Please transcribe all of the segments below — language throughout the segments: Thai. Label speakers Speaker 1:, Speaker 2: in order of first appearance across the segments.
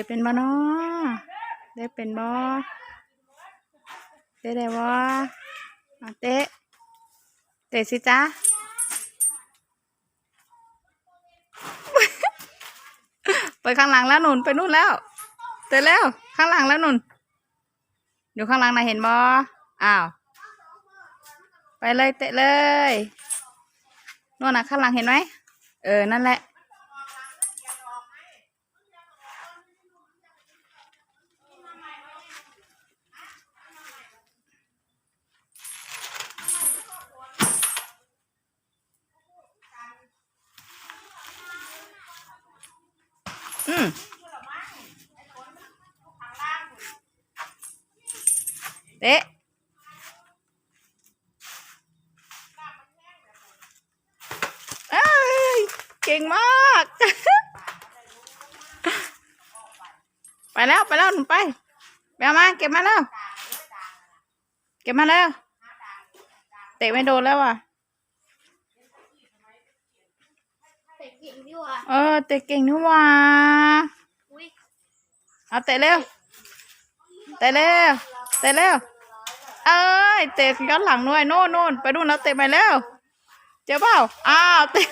Speaker 1: ะเป็นบ่เนาะเตะเป็นบ่เตะได้บ่เอาเตะเตะสิจ๊ะไปข้างหลังแล้วหนุนไปนู่นแล้วเตะแล้วข้างหลังแล้วหนุนอยู่ข้างหลังนะเห็นบ่อ้าว ไปเลยเตะเลยนู่นนะข้างหลังเห็นไหมเออนั่นแหละ อืมเตะเอ้ย เก่งมาก ไปแล้ว ไปแล้วหนูไปไปเอามาเก็บมาแล้ว เก็บมาแล้ว เตะไม่โดนแล้วอะ
Speaker 2: เตะเก่งดีว่ะ
Speaker 1: เออเตะเก่งนี่หว่า
Speaker 2: อุ้ย
Speaker 1: เอาเตะเร็วเตะเร็วเตะเร็วเอ้ยเตะย้อนหลังด้วยโน่นโน่นไปดูนแล้วเตะไปแล้วเจ้าเปล่าอ้าวเตะ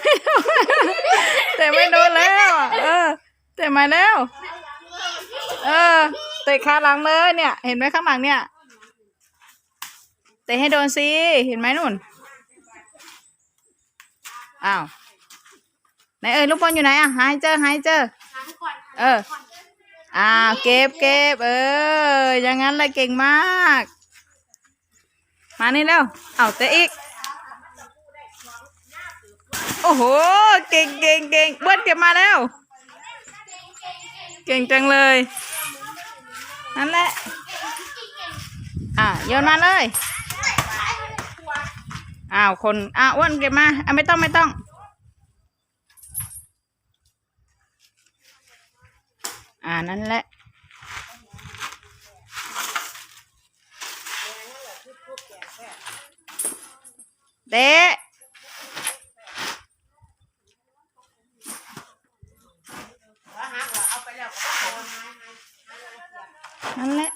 Speaker 1: เตะไม่โดนแล้วอะเออเตะมาแล้ว เออเตะขาหลังเลยเนี่ย เห็นไหมข้างหลังเนี่ยเตะให้โดนสิเห็นไหมนุ่นอ้าว ไหนเอ้ยลูกบอลอยู่ไหนอะหายเจอหายเจอ
Speaker 2: หาก่อน
Speaker 1: เอออ้าวเก็บเก็บเออ อย่างนั้นเลยเก่งมาก มานี่เร็วเอาเตะอีก โอ้โห เก่งเก่งเก่งเบิ้ลเก็บมาแล้ว เก่งจังเลย นั่นแหละ อะโยนมาเลย อ้าวคน อ้าวอ้วนเก็บมาอะไม่ต้องไม่ต้อง นั้นแหละ เด้นั่นแหละ